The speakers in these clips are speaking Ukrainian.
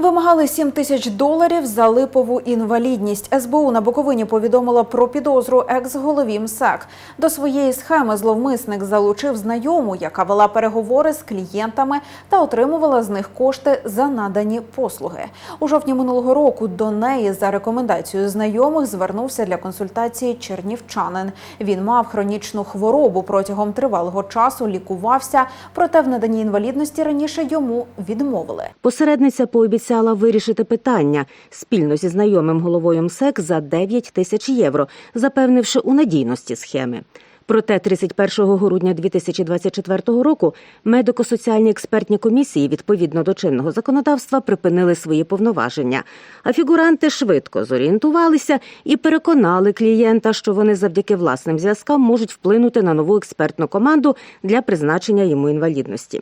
Вимагали 7 тисяч доларів за липову інвалідність. СБУ на Буковині повідомила про підозру екс-голові МСЕК. До своєї схеми зловмисник залучив знайому, яка вела переговори з клієнтами та отримувала з них кошти за надані послуги. У жовтні минулого року до неї за рекомендацією знайомих звернувся для консультації чернівчанин. Він мав хронічну хворобу протягом тривалого часу, лікувався, проте в наданні інвалідності раніше йому відмовили. Посередниця пообіцяла вирішити питання спільно зі знайомим головою МСЕК за 9 тисяч євро, запевнивши у надійності схеми. Проте 31 грудня 2024 року медико-соціальні експертні комісії відповідно до чинного законодавства припинили свої повноваження. А фігуранти швидко зорієнтувалися і переконали клієнта, що вони завдяки власним зв'язкам можуть вплинути на нову експертну команду для призначення йому інвалідності.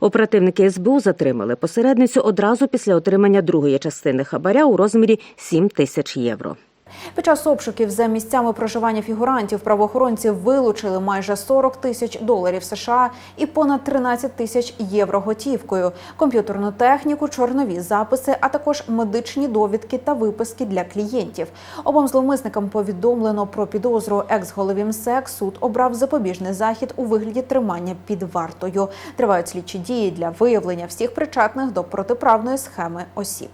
Оперативники СБУ затримали посередницю одразу після отримання другої частини хабаря у розмірі 7 тисяч євро. Під час обшуків за місцями проживання фігурантів правоохоронці вилучили майже 40 тисяч доларів США і понад 13 тисяч євро готівкою, комп'ютерну техніку, чорнові записи, а також медичні довідки та виписки для клієнтів. Обом зловмисникам повідомлено про підозру екс-голові МСЕК. Суд обрав запобіжний захід у вигляді тримання під вартою. Тривають слідчі дії для виявлення всіх причетних до протиправної схеми осіб.